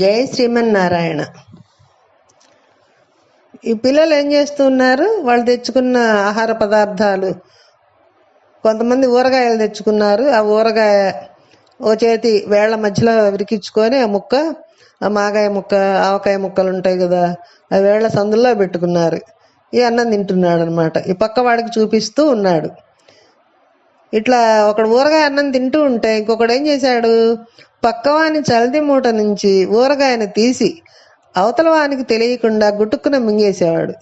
జై శ్రీమన్నారాయణ. ఈ పిల్లలు ఏం చేస్తున్నారు? వాళ్ళు తెచ్చుకున్న ఆహార పదార్థాలు. కొంతమంది ఊరగాయలు తెచ్చుకున్నారు. ఆ ఊరగాయ ఓ చేతి వేళ్ళ మధ్యలో విరికించుకొని ఆ ముక్క ఆ మాగాయ ముక్క ఆవకాయ ముక్కలు ఉంటాయి కదా ఆ వేళ్ళ సందుల్లో పెట్టుకున్నారు. ఈ అన్నం తింటున్నాడు అనమాట ఈ పక్క వాడికి చూపిస్తూ ఉన్నాడు. ఇట్లా ఒకడు ఊరగాయ అన్నం తింటూ ఉంటే ఇంకొకడు ఏం చేశాడు? పక్కవాని చల్ది మూట నుంచి ఊరగాయను తీసి అవతల వానికి తెలియకుండా గుట్టుక్కున మింగేసేవాడు.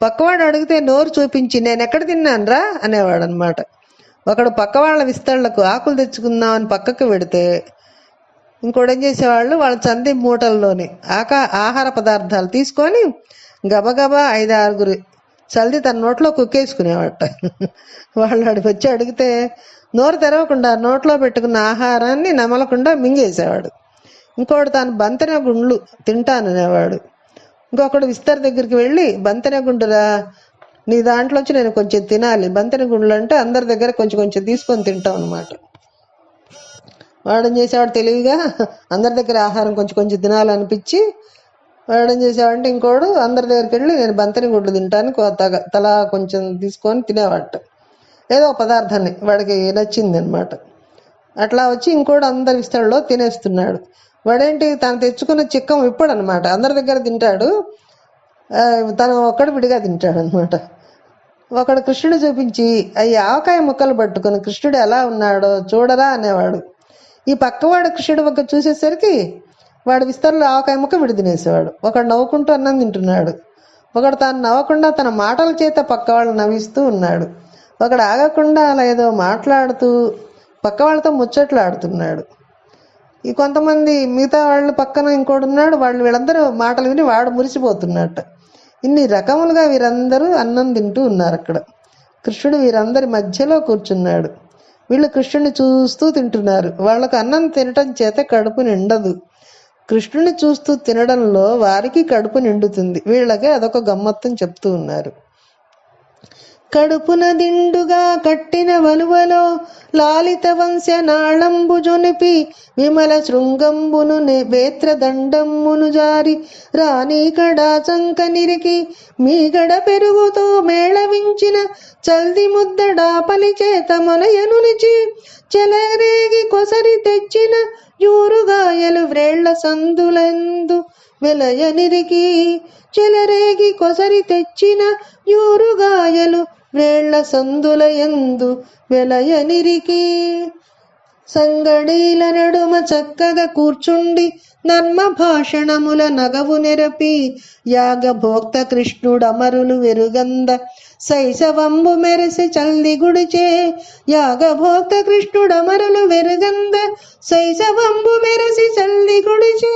పక్కవాడు అడిగితే నోరు చూపించి నేను ఎక్కడ తిన్నానురా? అనేవాడు అనమాట ఒకడు పక్కవాళ్ళ విస్తళ్ళకు ఆకులు తెచ్చుకుందామని పక్కకు పెడితే ఇంకోటి ఏం చేసేవాళ్ళు వాళ్ళ చంది మూటల్లోని ఆకా ఆహార పదార్థాలు తీసుకొని గబగబా ఐదు ఆరుగురు చల్ది తన నోట్లో కుక్కేసుకునేవాట. వాళ్ళు అడిగి వచ్చి అడిగితే నోరు తెరవకుండా నోట్లో పెట్టుకున్న ఆహారాన్ని నమలకుండా మింగేసేవాడు. ఇంకోడు తాను బంతెన గుండ్లు తింటాననేవాడు. ఇంకొకడు విస్తర్ దగ్గరికి వెళ్ళి బంతెన గుండురా నీ దాంట్లోంచి నేను కొంచెం తినాలి. బంతెన గుండ్లు అంటే అందరి దగ్గర కొంచెం కొంచెం తీసుకొని తింటాం అనమాట వాడేం చేసేవాడు తెలివిగా అందరి దగ్గర ఆహారం కొంచెం కొంచెం తినాలనిపించి వాడేం చేసేవాడంటే ఇంకోడు అందరి దగ్గరికి వెళ్ళి నేను బంతని గుడ్లు తింటాను తల కొంచెం తీసుకొని తినేవాడు ఏదో పదార్థాన్ని వాడికి నచ్చింది అనమాట అట్లా వచ్చి ఇంకోడు అందరి ఇస్తాడులో తినేస్తున్నాడు. వాడేంటి తను తెచ్చుకున్న చిక్కం ఇప్పుడు అనమాట అందరి దగ్గర తింటాడు. తను ఒక్కడు విడిగా తింటాడు అనమాట ఒకడు కృష్ణుడు చూపించి అవి ఆవకాయ ముక్కలు పట్టుకొని కృష్ణుడు ఎలా ఉన్నాడో చూడరా అనేవాడు. ఈ పక్కవాడు కృష్ణుడు ఒక చూసేసరికి వాడు విస్తరలో ఆవకాయ ముక్క విడి తినేసేవాడు. ఒకడు నవ్వుకుంటూ అన్నం తింటున్నాడు. ఒకడు తాను నవ్వకుండా తన మాటల చేత పక్కవాళ్ళు నవ్విస్తూ ఉన్నాడు. ఒకడు ఆగకుండా అలా ఏదో మాట్లాడుతూ పక్క వాళ్ళతో ముచ్చట్లు ఆడుతున్నాడు. ఈ కొంతమంది మిగతా వాళ్ళు పక్కన ఇంకోడు ఉన్నాడు వాళ్ళు వీళ్ళందరూ మాటలు విని వాడు మురిసిపోతున్నట్టు. ఇన్ని రకములుగా వీరందరూ అన్నం తింటూ ఉన్నారు అక్కడ. కృష్ణుడు వీరందరి మధ్యలో కూర్చున్నాడు. వీళ్ళు కృష్ణుని చూస్తూ తింటున్నారు. వాళ్ళకు అన్నం తినటం చేత కడుపు నిండదు. కృష్ణుని చూస్తూ తినడంలో వారికి కడుపు నిండుతుంది. వీళ్ళకి అదొక గమ్మత్తని చెప్తూ ఉన్నారు. కడుపున దిండుగా కట్టిన వలువలో లాలిత వంశ నాళంబు జొనిపి విమల శృంగంబును వేత్ర దండమ్మును జారి రాణి కడా చంక నిరికి మీగడ పెరుగుతో మేళవించిన చల్ది ముద్దడా పని చేత మొనయనునిచి చెలరేగి కొసరి తెచ్చిన యూరుగాయలు వ్రేళ్ళ సందులందు వెలయనిరికి చెలరేగి కొసరి తెచ్చిన యూరుగాయలు వేళ్ళ సందుల ఎందు వెలయనిరికి సంగడీల నడుమ చక్కగా కూర్చుండి నర్మ భాషణముల నగవు నెరపి. యాగభోక్త కృష్ణుడమరులు వెరుగంద శైశవంబు మెరసి చల్లి గుడిచే. యాగభోక్త కృష్ణుడమరులు వెరుగంద శైశవంబు మెరసి చల్లి గుడిచే.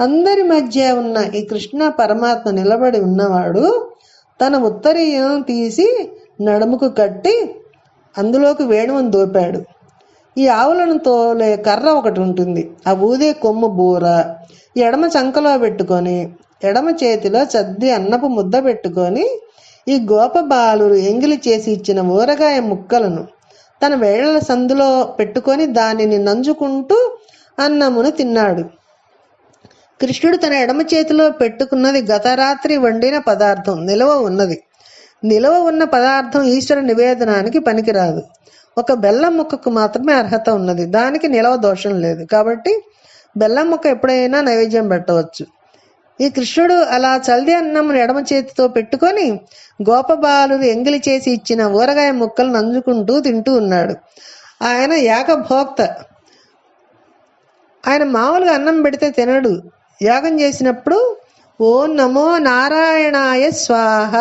అందరి మధ్య ఉన్న ఈ కృష్ణ పరమాత్మ నిలబడి ఉన్నవాడు తన ఉత్తరీయం తీసి నడుముకు కట్టి అందులోకి వేణువును దోపాడు. ఈ ఆవులను తోలే కర్ర ఒకటి ఉంటుంది. ఆ ఊదే కొమ్ము బూర. ఎడమ చంకలో పెట్టుకొని ఎడమ చేతిలో చద్ది అన్నపు ముద్ద పెట్టుకొని ఈ గోపబాలురు ఎంగిలి చేసి ఇచ్చిన ఊరగాయ ముక్కలను తన వేళ్ళ సందులో పెట్టుకొని దానిని నంజుకుంటూ అన్నమును తిన్నాడు. కృష్ణుడు తన ఎడమ చేతిలో పెట్టుకున్నది గత రాత్రి వండిన పదార్థం నిలవ ఉన్నది. నిలవ ఉన్న పదార్థం ఈశ్వర నివేదనానికి పనికిరాదు. ఒక బెల్లం ముక్కకు మాత్రమే అర్హత ఉన్నది. దానికి నిలవ దోషం లేదు. కాబట్టి బెల్లం ముక్క ఎప్పుడైనా నైవేద్యం పెట్టవచ్చు. ఈ కృష్ణుడు అలా చల్ది అన్నం ఎడమ చేతితో పెట్టుకొని గోపబాలుడు ఎంగిలి చేసి ఇచ్చిన ఊరగాయ ముక్కలు నంజుకుంటూ తింటూ ఉన్నాడు. ఆయన యాగభోక్త. ఆయన మామూలుగా అన్నం పెడితే తినడు. యాగం చేసినప్పుడు ఓ నమో నారాయణాయ స్వాహ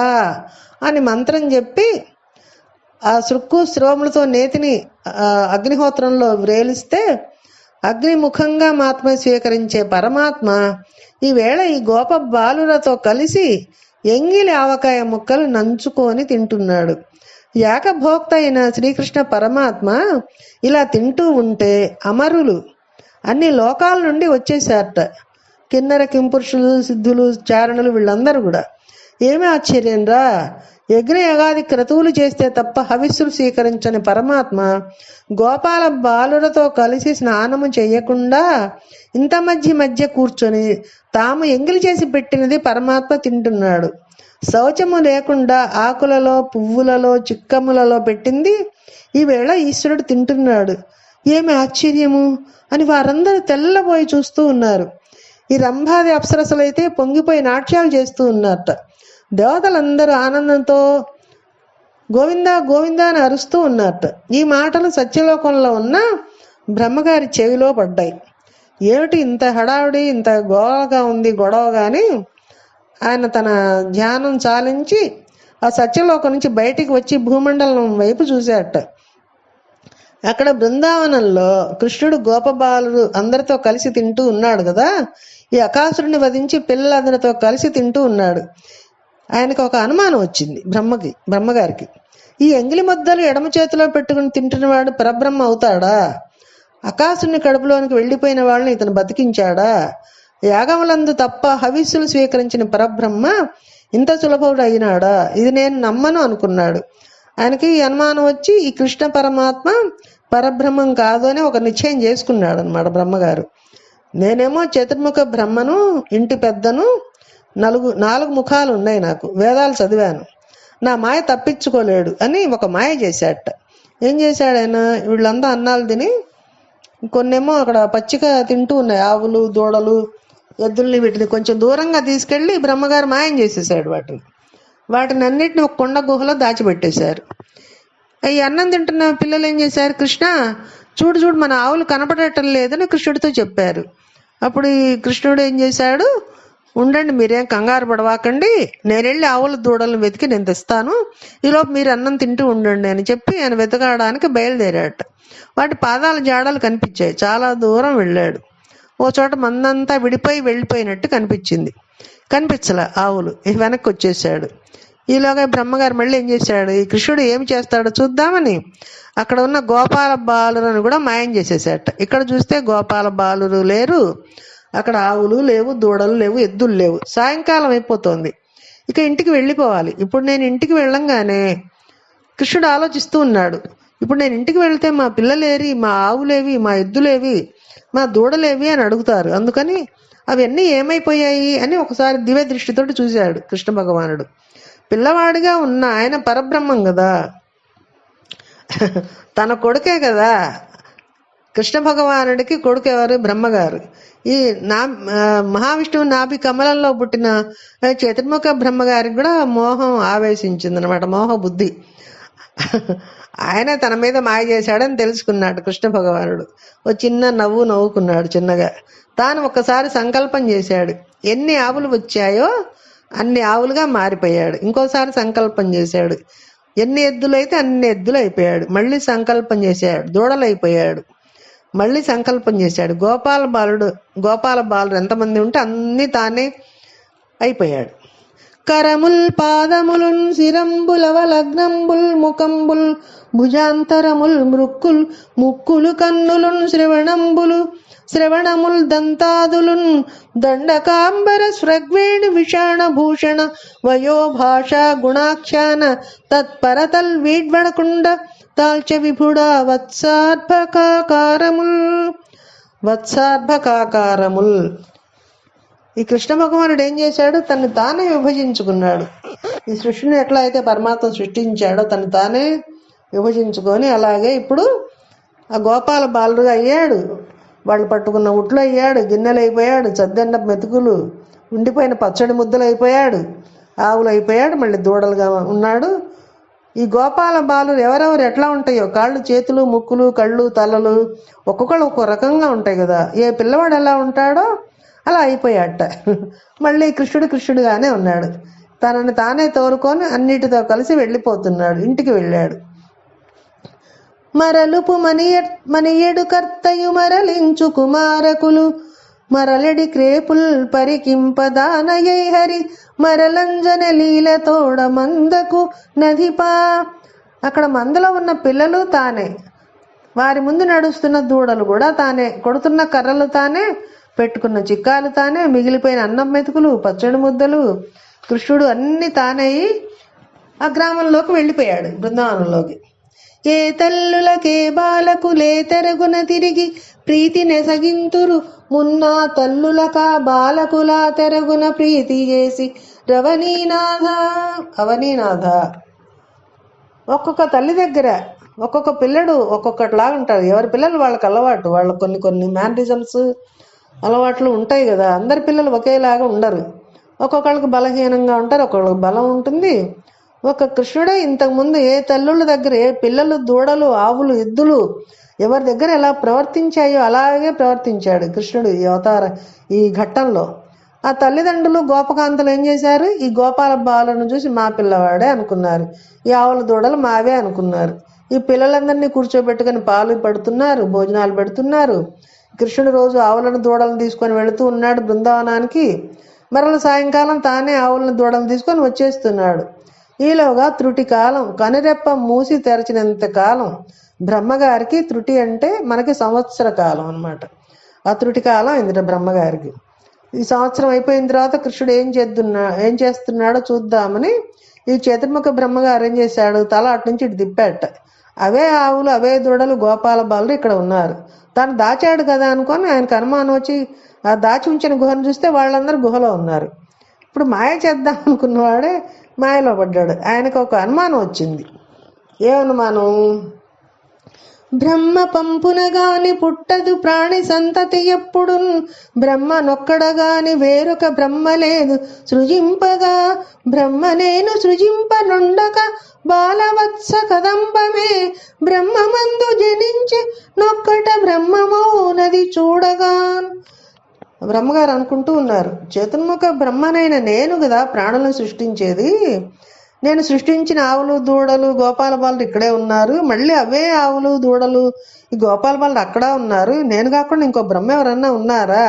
అని మంత్రం చెప్పి ఆ సృక్కు శ్రోములతో నేతిని అగ్నిహోత్రంలో వ్రేలిస్తే అగ్నిముఖంగా మాత్రమే స్వీకరించే పరమాత్మ ఈవేళ ఈ గోప బాలులతో కలిసి ఎంగిలి ఆవకాయ ముక్కలు నంచుకొని తింటున్నాడు. యాకభోక్త అయిన శ్రీకృష్ణ పరమాత్మ ఇలా తింటూ ఉంటే అమరులు అన్ని లోకాల నుండి వచ్చేసారట కిన్నెర కింపురుషులు సిద్ధులు చారణులు వీళ్ళందరూ కూడా. ఏమి ఆశ్చర్యం రా యజ్ఞ యగాది క్రతువులు చేస్తే తప్ప హవిస్సులు స్వీకరించని పరమాత్మ గోపాల బాలులతో కలిసి స్నానము చేయకుండా ఇంత మధ్య మధ్య కూర్చొని తాము ఎంగిలి చేసి పెట్టినది పరమాత్మ తింటున్నాడు. శౌచము లేకుండా ఆకులలో పువ్వులలో చిక్కములలో పెట్టింది ఈవేళ ఈశ్వరుడు తింటున్నాడు. ఏమి ఆశ్చర్యము? అని వారందరూ తెల్లబోయి చూస్తూ ఉన్నారు. ఈ రంభాది అయితే పొంగిపోయి నాట్యాలు చేస్తూ ఉన్నారట. దేవతలందరూ ఆనందంతో గోవింద గోవింద అని అరుస్తూ ఉన్నారట. ఈ మాటలు సత్యలోకంలో ఉన్న బ్రహ్మగారి చెవిలో పడ్డాయి. ఏమిటి ఇంత హడావిడి ఇంత గోలగా ఉంది గొడవ కానీ ఆయన తన ధ్యానం చాలించి ఆ సత్యలోకం నుంచి బయటికి వచ్చి భూమండలం వైపు చూశాట అక్కడ బృందావనంలో కృష్ణుడు గోపబాలుడు అందరితో కలిసి తింటూ ఉన్నాడు కదా? ఈ అకాసురుని వధించి పిల్లలందరితో కలిసి తింటూ ఉన్నాడు. ఆయనకు ఒక అనుమానం వచ్చింది బ్రహ్మకి బ్రహ్మగారికి. ఈ ఎంగిలి ముద్దలు ఎడమ చేతిలో పెట్టుకుని తింటున్నవాడు పరబ్రహ్మ అవుతాడా? అకాసుని కడుపులోనికి వెళ్ళిపోయిన వాళ్ళని ఇతను బతికించాడా? యాగములందు తప్ప హవిస్సులు స్వీకరించిన పరబ్రహ్మ ఇంత సులభుడు అయినాడా ఇది నేను నమ్మను అనుకున్నాడు. ఆయనకి ఈ అనుమానం వచ్చి ఈ కృష్ణ పరమాత్మ పరబ్రహ్మం కాదు అని ఒక నిశ్చయం చేసుకున్నాడు అనమాట బ్రహ్మగారు. నేనేమో చతుర్ముఖ బ్రహ్మను ఇంటి పెద్దను నలుగు నాలుగు ముఖాలు ఉన్నాయి నాకు వేదాలు చదివాను. నా మాయ తప్పించుకోలేడు అని ఒక మాయ చేశాడట. ఏం చేశాడు ఆయన? వీళ్ళంతా అన్నాలు తిని కొన్నేమో అక్కడ పచ్చిక తింటూ ఉన్నాయి ఆవులు దూడలు ఎద్దుల్ని వీటిని కొంచెం దూరంగా తీసుకెళ్ళి బ్రహ్మగారు మాయం చేసేసాడు వాటిని. వాటిని అన్నిటిని ఒక కొండ గుహలో దాచిపెట్టేశారు. ఈ అన్నం తింటున్న పిల్లలు ఏం చేశారు? కృష్ణ చూడు చూడు మన ఆవులు కనపడటం లేదని కృష్ణుడితో చెప్పారు. అప్పుడు ఈ కృష్ణుడు ఏం చేశాడు? ఉండండి మీరేం కంగారు పడవాకండి. నేను వెళ్ళి ఆవుల దూడలను వెతికి నేను తెస్తాను. ఈలోపు మీరు అన్నం తింటూ ఉండండి అని చెప్పి ఆయన వెతకడానికి బయలుదేరాట వాటి పాదాల జాడలు కనిపించాయి. చాలా దూరం వెళ్ళాడు. ఓ చోట మందంతా విడిపోయి వెళ్ళిపోయినట్టు కనిపించింది. కనిపించలే ఆవులు. వెనక్కి వచ్చేసాడు ఈలోగా బ్రహ్మగారు మళ్ళీ ఏం చేశాడు? ఈ కృష్ణుడు ఏం చేస్తాడో చూద్దామని అక్కడ ఉన్న గోపాల బాలురని కూడా మాయం చేసేసాట ఇక్కడ చూస్తే గోపాల బాలురు లేరు అక్కడ ఆవులు లేవు దూడలు లేవు ఎద్దులు లేవు. సాయంకాలం అయిపోతుంది. ఇక ఇంటికి వెళ్ళిపోవాలి. ఇప్పుడు నేను ఇంటికి వెళ్ళంగానే కృష్ణుడు ఆలోచిస్తూ ఉన్నాడు. ఇప్పుడు నేను ఇంటికి వెళ్తే మా పిల్లలేరి మా ఆవులేవి మా ఎద్దులేవి మా దూడలేవి అని అడుగుతారు. అందుకని అవన్నీ ఏమైపోయాయి అని ఒకసారి దివ్య దృష్టితోటి చూశాడు కృష్ణ భగవానుడు. పిల్లవాడిగా ఉన్న ఆయన పరబ్రహ్మం కదా. తన కొడుకే కదా. కృష్ణ భగవానుడికి కొడుకు ఎవరు బ్రహ్మగారు. ఈ నా మహావిష్ణువు నాభి కమలంలో పుట్టిన చతుర్ముఖ బ్రహ్మగారికి కూడా మోహం ఆవేశించింది అనమాట మోహ బుద్ధి. ఆయన తన మీద మాయ చేశాడని తెలుసుకున్నాడు కృష్ణ భగవానుడు. ఓ చిన్న నవ్వు నవ్వుకున్నాడు చిన్నగా. తాను ఒక్కసారి సంకల్పం చేశాడు ఎన్ని ఆవులు వచ్చాయో అన్ని ఆవులుగా మారిపోయాడు. ఇంకోసారి సంకల్పం చేశాడు. ఎన్ని ఎద్దులు అయితే అన్ని ఎద్దులు అయిపోయాడు. మళ్ళీ సంకల్పం చేశాడు. దూడలు అయిపోయాడు మళ్ళీ సంకల్పం చేశాడు. గోపాల బాలుడు గోపాల బాలుడు ఎంతమంది ఉంటే అన్ని తానే అయిపోయాడు. కరముల్ పాదములున్ శిరంబులవ లగ్నంబుల్ ముఖంబుల్ భుజాంతరముల్ మృక్కుల్ ముక్కులు కన్నులున్ శ్రవణంబులు శ్రవణముల్ దంతాదులున్ దండకాంబర స్రగ్వేణి విషాణ భూషణ వయోభాష గుణాఖ్యాన తత్పరతల్ వీడ్వడకుండ తాల్చ విభుడా వత్సార్భకాకారముల్ వత్సార్భకాకారముల్ ఈ కృష్ణ భగవానుడు ఏం చేశాడు? తను తానే విభజించుకున్నాడు. ఈ సృష్టిని ఎట్లా అయితే పరమాత్మ సృష్టించాడో తను తానే విభజించుకొని అలాగే ఇప్పుడు ఆ గోపాల బాలుడుగా అయ్యాడు. వాళ్ళు పట్టుకున్న ఉట్లు అయ్యాడు గిన్నెలు అయిపోయాడు చద్దెండ మెతుకులు ఉండిపోయిన పచ్చడి ముద్దలు అయిపోయాడు ఆవులు అయిపోయాడు మళ్ళీ దూడలుగా ఉన్నాడు. ఈ గోపాల బాలురు ఎవరెవరు ఎట్లా ఉంటాయో? కాళ్ళు చేతులు ముక్కులు కళ్ళు తలలు ఒక్కొక్కళ్ళు ఒక్కో రకంగా ఉంటాయి కదా. ఏ పిల్లవాడు ఎలా ఉంటాడో అలా అయిపోయాట. మళ్ళీ కృష్ణుడు కృష్ణుడుగానే ఉన్నాడు. తనని తానే తోరుకొని అన్నిటితో కలిసి వెళ్ళిపోతున్నాడు. ఇంటికి వెళ్ళాడు. మరలుపు మనియ మనియడు కర్తయు మరలించు కుమారకులు. మరలడి క్రేపుల్ పరికింపదానయై హరి. మరలంజన లీల తోడ మందకు నదిపా అక్కడ మందలో ఉన్న పిల్లలు తానే. వారి ముందు నడుస్తున్న దూడలు కూడా తానే. కొడుతున్న కర్రలు తానే. పెట్టుకున్న చిక్కాలు తానే మిగిలిపోయిన అన్నం మెతుకులు పచ్చడి ముద్దలు కృష్ణుడు అన్ని తానయ్యి ఆ గ్రామంలోకి వెళ్ళిపోయాడు బృందావనంలోకి. ఏ తల్లులకే బాలకులే తెరుగున తిరిగి ప్రీతి నెసగింతురు మున్నా తల్లులక బాలకుల తెరుగున ప్రీతి చేసి రవణీనాథ అవనీనాథ. ఒక్కొక్క తల్లి దగ్గర ఒక్కొక్క పిల్లడు ఒక్కొక్కటిలాగా ఉంటారు ఎవరి పిల్లలు వాళ్ళకి అలవాటు. వాళ్ళ కొన్ని కొన్ని మేనరిజమ్స్ అలవాట్లు ఉంటాయి కదా. అందరి పిల్లలు ఒకేలాగా ఉండరు. ఒక్కొక్కళ్ళకి బలహీనంగా ఉంటారు ఒక్కొక్కళ్ళకి బలం ఉంటుంది. ఒక కృష్ణుడే ఇంతకుముందు ఏ తల్లుల దగ్గర ఏ పిల్లలు దూడలు ఆవులు ఎద్దులు ఎవరి దగ్గర ఎలా ప్రవర్తించాయో అలాగే ప్రవర్తించాడు కృష్ణుడు ఈ అవతార ఈ ఘట్టంలో. ఆ తల్లిదండ్రులు గోపకాంతలు ఏం చేశారు? ఈ గోపాల బాలను చూసి మా పిల్లవాడే అనుకున్నారు. ఈ ఆవుల దూడలు మావే అనుకున్నారు. ఈ పిల్లలందరినీ కూర్చోబెట్టుకొని పాలు పెడుతున్నారు భోజనాలు పెడుతున్నారు. కృష్ణుడు రోజు ఆవులను దూడలను తీసుకొని వెళుతూ ఉన్నాడు బృందావనానికి. మరల సాయంకాలం తానే ఆవులను దూడలను తీసుకొని వచ్చేస్తున్నాడు. ఈలోగా త్రుటి కాలం కనురెప్ప మూసి తెరచినంత కాలం బ్రహ్మగారికి త్రుటి అంటే మనకి సంవత్సర కాలం అన్నమాట. ఆ త్రుటి కాలం ఇంద్ర బ్రహ్మగారికి. ఈ సంవత్సరం అయిపోయిన తర్వాత కృష్ణుడు ఏం చేద్దున్నా ఏం చేస్తున్నాడో చూద్దామని ఈ చతుర్ముఖ బ్రహ్మగారు ఏం చేశాడు? తల అటు నుంచి ఇటు తిప్పాట అవే ఆవులు అవే దూడలు గోపాల బాలు ఇక్కడ ఉన్నారు. తను దాచాడు కదా అనుకొని ఆయనకు అనుమానం వచ్చి ఆ దాచి ఉంచిన గుహను చూస్తే వాళ్ళందరూ గుహలో ఉన్నారు. ఇప్పుడు మాయ చేద్దాం అనుకున్నవాడే మాయలో పడ్డాడు. ఆయనకు ఒక అనుమానం వచ్చింది. ఏ అనుమానం? బ్రహ్మ పంపునగాని పుట్టదు ప్రాణి సంతతి ఎప్పుడు బ్రహ్మ నొక్కడగాని వేరొక బ్రహ్మ లేదు. సృజింపగా బ్రహ్మ నేను సృజింపనుండక బాలవత్స కదంబమే. బ్రహ్మమందు జనించి నొక్కట బ్రహ్మమౌనది చూడగా బ్రహ్మగారు అనుకుంటూ ఉన్నారు చతుర్ముఖ బ్రహ్మనైన నేను కదా ప్రాణులను సృష్టించేది. నేను సృష్టించిన ఆవులు దూడలు గోపాల బాలు ఇక్కడే ఉన్నారు. మళ్ళీ అవే ఆవులు దూడలు ఈ గోపాల బాలు అక్కడ ఉన్నారు. నేను కాకుండా ఇంకో బ్రహ్మ ఎవరన్నా ఉన్నారా?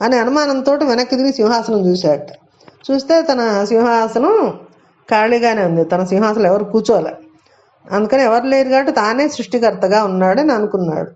అనే అనుమానంతో వెనక్కి తిరిగి సింహాసనం చూశాడు. చూస్తే తన సింహాసనం ఖాళీగానే ఉంది. తన సింహాసనం ఎవరు కూర్చోలే. అందుకని ఎవరు లేరు కాబట్టి తానే సృష్టికర్తగా ఉన్నాడని అనుకున్నాడు.